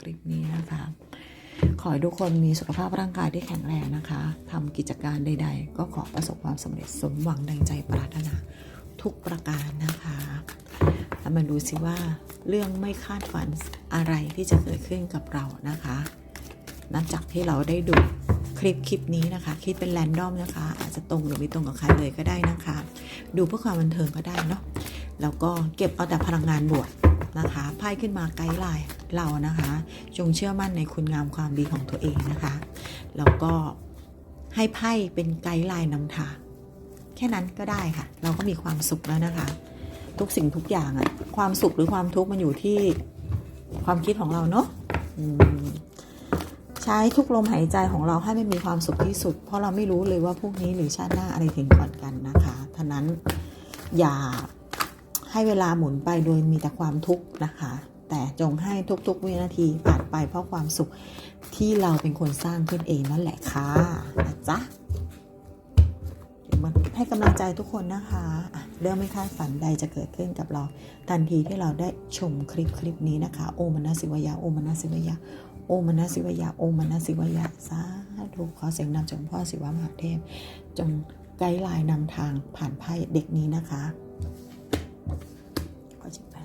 คลิปนี้นะคะ ขอให้ทุกคนมีสุขภาพร่างกายที่แข็งแรงนะคะทำกิจการใด ๆ ก็ขอประสบความสำเร็จสมหวังดังใจปรารถนาทุกประการนะคะแล้วมาดูสิว่าเรื่องไม่คาดฝันอะไรที่จะเกิดขึ้นกับเรานะคะนับจากที่เราได้ดูคลิปคลิปนี้นะคะ คิดเป็นแรนดอมนะคะ อาจจะตรงหรือไม่ตรงกับใครเลยก็ได้นะคะ ดูเพื่อความบันเทิงก็ได้เนาะแล้วก็เก็บเอาแต่พลังงานบวก นะคะไพ่ขึ้นมาไกด์ไลน์เรานะคะ จงเชื่อมั่นในคุณงามความดีของตัวเองนะคะแล้วก็ให้ไพ่เป็นไกด์ไลน์นำทางแค่นั้นก็ได้ค่ะ เราก็มีความสุขแล้วนะคะ ทุกสิ่งทุกอย่างอะความสุขหรือความทุกข์มันอยู่ที่ความคิดของเราเนาะใช้ทุกลมหายใจของเราให้มันมีความสุขที่สุด เพราะเราไม่รู้เลยว่าพรุ่งนี้หรือชาติหน้าอะไรถึงก่อนกันนะคะท่านั้นอย่า ให้เวลาหมุนไปโดยมีแต่ความทุกข์นะคะ แต่จงให้ทุกๆวินาทีผ่านไปเพราะความสุขที่เราเป็นคนสร้างขึ้นเองนั่นแหละค่ะนะจ๊ะเดี๋ยวมาให้กำลังใจทุกคนนะคะะเรื่องไม่คาดฝันใดจะเกิดขึ้นกับเรา ทันทีที่เราได้ชมคลิปคลิปนี้นะคะ โอมนัสิวยาโอมนัสิวยาโอมนัสิวยาโอมนัสิวยาสาธุขอเสียงนำจงพ่อศิวมหาเทพ จงไกด์ไลน์นำทางผ่านไพ่เด็กนี้นะคะ ขอจิบไป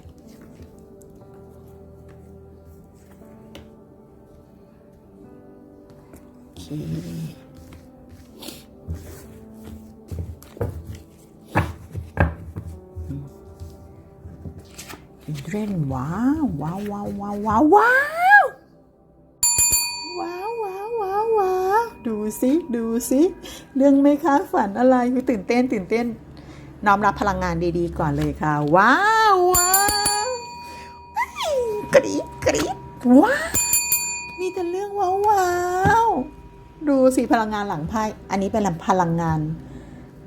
โอเคเรนว้าวว้าวว้าวว้าวว้าวว้าวว้าวว้าวว้าวว้าวดูสิดูสิเรื่องไม่คาดฝันอะไรคือตื่นเต้นตื่นเต้น น้อมรับพลังงานดีๆก่อนเลยค่ะ ว้าวว้าวกรี๊ดกรี๊ดว้าวมีแต่เรื่องว้าวว้าวดูสิพลังงานหลังไพ่อันนี้เป็นพลังงาน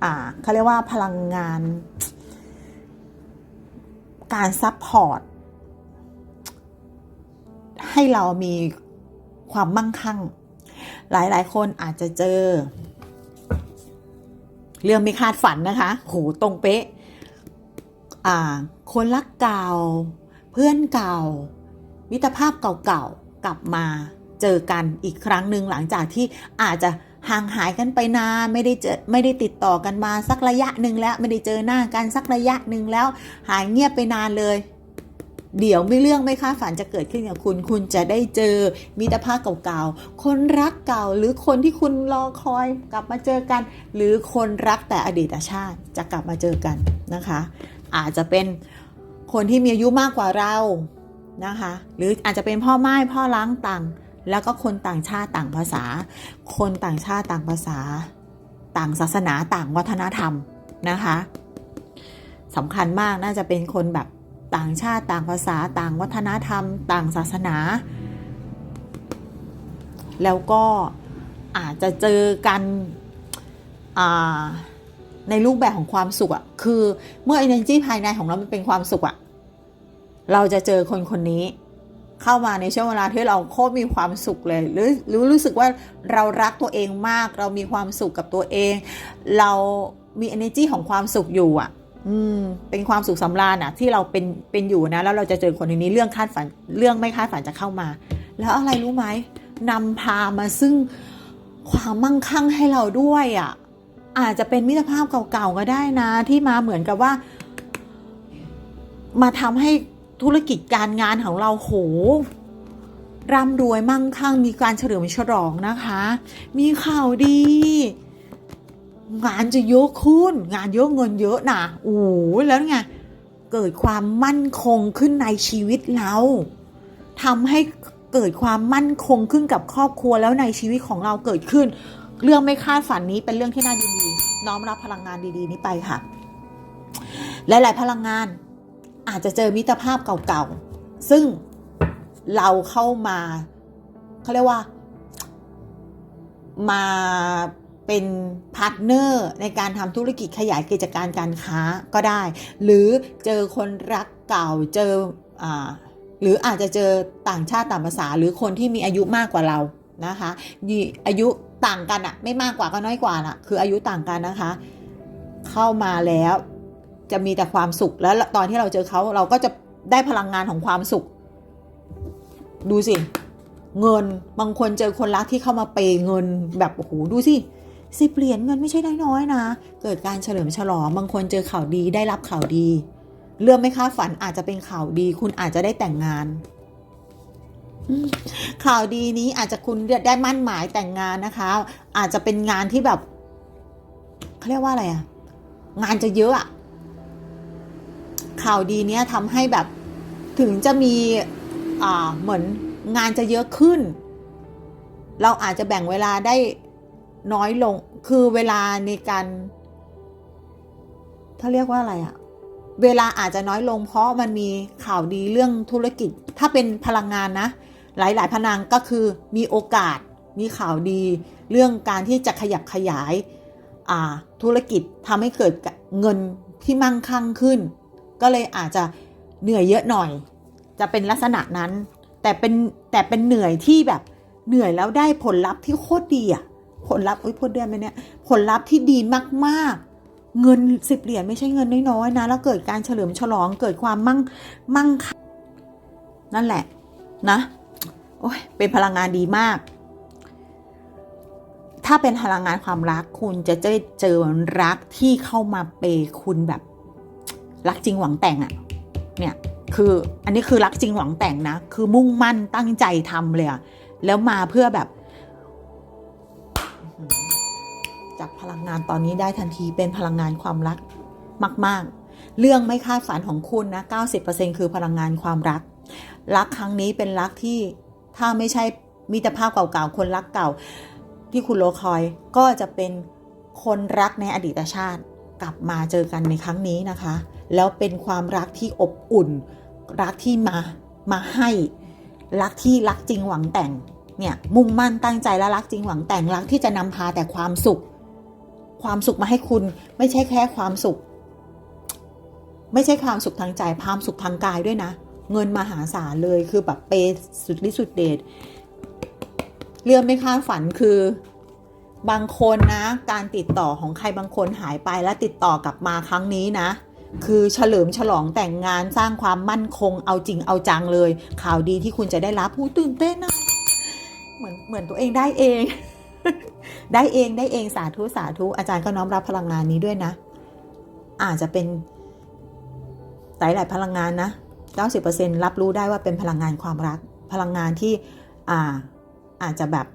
อ่าเขาเรียกว่าพลังงาน การซัพพอร์ตให้เรามีความมั่งคั่ง หลายๆ คนอาจจะเจอ เรื่องไม่คาดฝันนะคะ โห ตรงเป๊ะ อ่า คนรักเก่า เพื่อนเก่า มิตรภาพเก่าๆ กลับมาเจอกันอีกครั้งหนึ่งหลังจากที่อาจจะห่างหายกันไปนานไม่ได้เจอไม่ได้ติดต่อกันมาสักระยะหนึ่งแล้ว ไม่ได้เจอหน้ากันสักระยะหนึ่งแล้ว หายเงียบไปนานเลย เดี๋ยวไม่เรื่องไม่คาดฝันจะเกิดขึ้นกับคุณ คุณจะได้เจอมิตรภาพเก่าๆ คนรักเก่าหรือคนที่คุณรอคอยกลับมาเจอกัน หรือคนรักแต่อดีตชาติจะกลับมาเจอกันนะคะ อาจจะเป็นคนที่มีอายุมากกว่าเรานะคะ หรืออาจจะเป็นพ่อไม้พ่อล้างต่าง แล้วก็คนต่างชาติต่างภาษา คนต่างชาติต่างภาษา ต่างศาสนาต่างวัฒนธรรมนะคะสำคัญมากน่าจะเป็นคนแบบ ต่างชาติต่างภาษาต่างวัฒนธรรม ต่างศาสนา แล้วก็อาจจะเจอกันในรูปแบบของความสุขอะคือเมื่อ energy ภายในของเรามันเป็นความสุขอะเราจะเจอคนคนนี้เข้ามาในช่วงเวลาที่เราโคตรมีความสุขเลยหรือรือรู้สึกว่าเรารักตัวเองมาก เรามีความสุขกับตัวเอง เรามี energy ของความสุขอยู่อะ อืมเป็นความสุขสำราญอะที่เราเป็นเป็นอยู่นะ แล้วเราจะเจอคนคนนี้เรื่องคาดฝันเรื่องไม่คาดฝันจะเข้ามา แล้วอะไรรู้ไหมนำพามาซึ่งความมั่งคั่งให้เราด้วยอะ อาจจะเป็นมิตรภาพเก่าๆก็ได้นะ ที่มาเหมือนกับว่า มาทำให้ธุรกิจการงานของเราโหร่ำรวยมั่งคั่งมีการเฉลิมฉลองนะคะ มีข่าวดี งานจะเยอะขึ้น งานเยอะเงินเยอะนะโอ้แล้วไงเกิดความมั่นคงขึ้นในชีวิตเราทำให้เกิดความมั่นคงขึ้นกับครอบครัวแล้วในชีวิตของเราเกิดขึ้น เรื่องไม่คาดฝันนี้เป็นเรื่องที่น่ายินดีน้อมรับพลังงานดีๆ นี้ไปค่ะ หลาย ๆ พลังงานอาจจะเจอมิตรภาพเก่าๆ ซึ่งเราเข้ามาเขาเรียกว่ามา เป็นพาร์ทเนอร์ในการทำธุรกิจขยายกิจการการค้าก็ได้ หรือเจอคนรักเก่าเจออหรืออาจจะเจอต่างชาติต่างภาษา หรือคนที่มีอายุมากกว่าเรานะคะมีอายุต่างกันอะไม่มากกว่าก็น้อยกว่าน่ะคืออายุต่างกันนะคะ เข้ามาแล้วจะมีแต่ความสุขแล้วตอนที่เราเจอเขาเราก็จะได้พลังงานของความสุข ดูสิ เงินบางคนเจอคนรักที่เข้ามาเปย์เงินแบบโอ้โหดูสิ สิบเหรียญเงินไม่ใช่น้อยๆนะ เกิดการเฉลิมฉลอง บางคนเจอข่าวดีได้รับข่าวดี เรื่องไม่คาดฝันอาจจะเป็นข่าวดี คุณอาจจะได้แต่งงาน ข่าวดีนี้อาจจะคุณได้มั่นหมายแต่งงานนะคะ อาจจะเป็นงานที่แบบเขาเรียกว่าอะไรอะงานจะเยอะอะข่าวดีเนี้ยทำให้แบบถึงจะมีอ่าเหมือนงานจะเยอะขึ้น เราอาจจะแบ่งเวลาได้ น้อยลง คือเวลาในการถ้าเรียกว่าอะไรอะเวลาอาจจะน้อยลง เพราะมันมีข่าวดีเรื่องธุรกิจ ถ้าเป็นพลังงานนะ หลาย ๆพนังก็คือมีโอกาส มีข่าวดี เรื่องการที่จะขยับขยายาธุรกิจทำให้เกิดเงินที่มั่งคั่งขึ้น ก็เลยอาจจะเหนื่อยเยอะหน่อย จะเป็นลักษณะนั้น แต่เป็นแต่เป็นเหนื่อยที่แบบเหนื่อยแล้วได้ผลลัพธ์ที่โคตรดีอะ ผลลัพธ์อุ้ยพูดได้ไหมเนี่ยผลลัพธ์ที่ดีมากๆ เงินสิบเหรียญไม่ใช่เงินน้อยๆนะ แล้วเกิดการเฉลิมฉลองเกิดความมั่งมั่งคั่งนั่นแหละนะโอ้ยเป็นพลังงานดีมาก ถ้าเป็นพลังงานความรักคุณจะเจอเจอรักที่เข้ามาเปย์คุณแบบ รักจริงหวังแต่งอะเนี่ยคืออันนี้คือรักจริงหวังแต่งนะ คือมุ่งมั่นตั้งใจทำเลยอะแล้วมาเพื่อแบบ จับพลังงานตอนนี้ได้ทันทีเป็นพลังงานความรักมาก ๆ เรื่องไม่คาดฝันของคุณนะ 90%คือพลังงานความรัก รักครั้งนี้เป็นรักที่ถ้าไม่ใช่มิตรภาพเก่าๆ คนรักเก่า ที่คุณโลคอยก็จะเป็นคนรักในอดีตชาติ กลับมาเจอกันในครั้งนี้นะคะ แล้วเป็นความรักที่อบอุ่น รักที่มามาให้รักที่รักจริงหวังแต่งเนี่ยมุ่งมั่นตั้งใจและรักจริงหวังแต่งรักที่จะนำพาแต่ความสุข ความสุขมาให้คุณ ไม่ใช่แค่ความสุข ไม่ใช่ความสุขทางใจความสุขทางกายด้วยนะ เงินมหาศาลเลยคือแบบเปสุดฤทธิ์สุดเดชเรื่องไม่คาดฝันคือบางคนนะ การติดต่อของใครบางคนหายไปแล้วติดต่อกลับมาครั้งนี้นะ คือเฉลิมฉลองแต่งงานสร้างความมั่นคงเอาจริงเอาจังเลย ข่าวดีที่คุณจะได้รับผู้ตื่นเต้นนะเหมือนเหมือนตัวเองได้เอง ได้เองได้เองสาธุสาธุอาจารย์ก็น้อมรับพลังงานนี้ด้วยนะ อาจจะเป็นหลายหลายพลังงานนะ90%รับรู้ได้ว่าเป็นพลังงานความรัก พลังงานที่อ่าอาจจะแบบ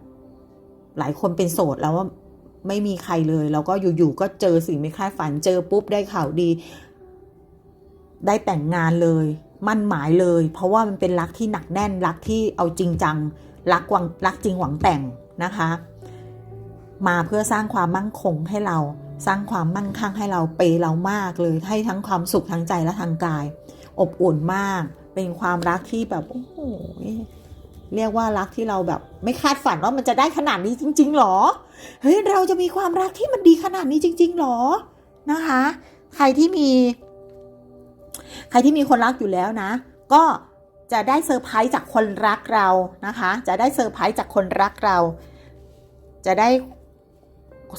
หลายคนเป็นโสดแล้วว่าไม่มีใครเลย แล้วก็อยู่ๆก็เจอสิ่งไม่คาดฝันเจอปุ๊บได้ข่าวดี ได้แต่งงานเลย มั่นหมายเลย เพราะว่ามันเป็นรักที่หนักแน่นรักที่เอาจริงจังรักหวังรักจริงหวังแต่งนะคะ มาเพื่อสร้างความมั่นคงให้เรา สร้างความมั่งคั่งให้เราเปย์เรามากเลยให้ทั้งความสุขทางใจและทางกาย อบอุ่นมาก เป็นความรักที่แบบโอ้โหเรียกว่ารักที่เราแบบ ไม่คาดฝันว่ามันจะได้ขนาดนี้จริง ๆ หรอ เฮ้ยเราจะมีความรักที่มันดีขนาดนี้จริง ๆ หรอนะคะ ใครที่มี ใครที่มีคนรักอยู่แล้วนะ ก็จะได้เซอร์ไพรส์จากคนรักเรานะคะ จะได้เซอร์ไพรส์จากคนรักเรา จะได้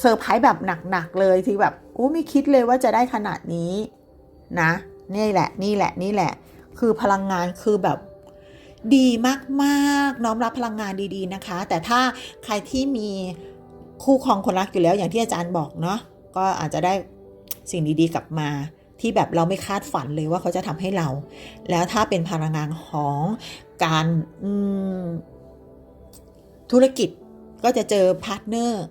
เซอร์ไพรส์แบบหนักๆเลยที่แบบโอ้ไม่คิดเลยว่าจะได้ขนาดนี้นะนี่แหละนี่แหละนี่แหละ คือพลังงานคือแบบดีมากๆ น้อมรับพลังงานดีๆนะคะ แต่ถ้าใครที่มีคู่ครองคนรักอยู่แล้วอย่างที่อาจารย์บอกเนาะก็อาจจะได้สิ่งดีๆกลับมาที่แบบเราไม่คาดฝันเลยว่าเขาจะทำให้เรา แล้วถ้าเป็นพลังงานของการธุรกิจก็จะเจอพาร์ทเนอร์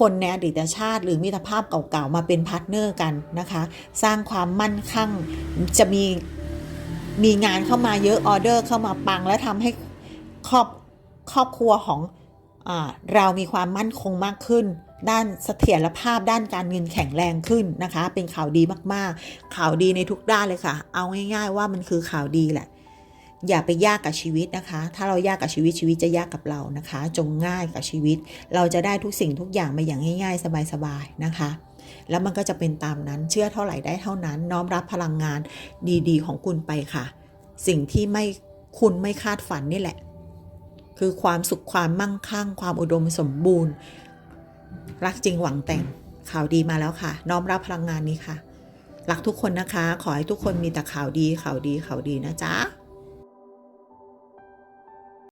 คนในอดีตชาติ หรือมิตรภาพเก่าๆมาเป็นพาร์ทเนอร์กันนะคะ สร้างความมั่นคั่งจะมีมีงานเข้ามาเยอะออเดอร์เข้ามาปัง และทำให้ครอบครอบครัวของอเรามีความมั่นคงมากขึ้น ด้านเสถียรภาพด้านการเงินแข็งแรงขึ้นนะคะ เป็นข่าวดีมากๆ ข่าวดีในทุกด้านเลยค่ะ เอาง่าย ๆ ว่ามันคือข่าวดีแหละ อย่าไปยากกับชีวิตนะคะ ถ้าเรายากกับชีวิตชีวิตจะยากกับเรานะคะ จงง่ายกับชีวิต เราจะได้ทุกสิ่งทุกอย่างมาอย่างง่ายๆ สบายๆนะคะ แล้วมันก็จะเป็นตามนั้นเชื่อเท่าไหร่ได้เท่านั้น น้อมรับพลังงานดีๆ ของคุณไปค่ะ สิ่งที่ไม่คุณไม่คาดฝันนี่แหละ คือความสุขความมั่งคั่ง ความอุดมสมบูรณ์ รักจริงหวังแต่งข่าวดีมาแล้วค่ะ น้อมรับพลังงานนี้ค่ะรักทุกคนนะคะ ขอให้ทุกคนมีแต่ข่าวดีข่าวดีข่าวดีนะจ๊ะ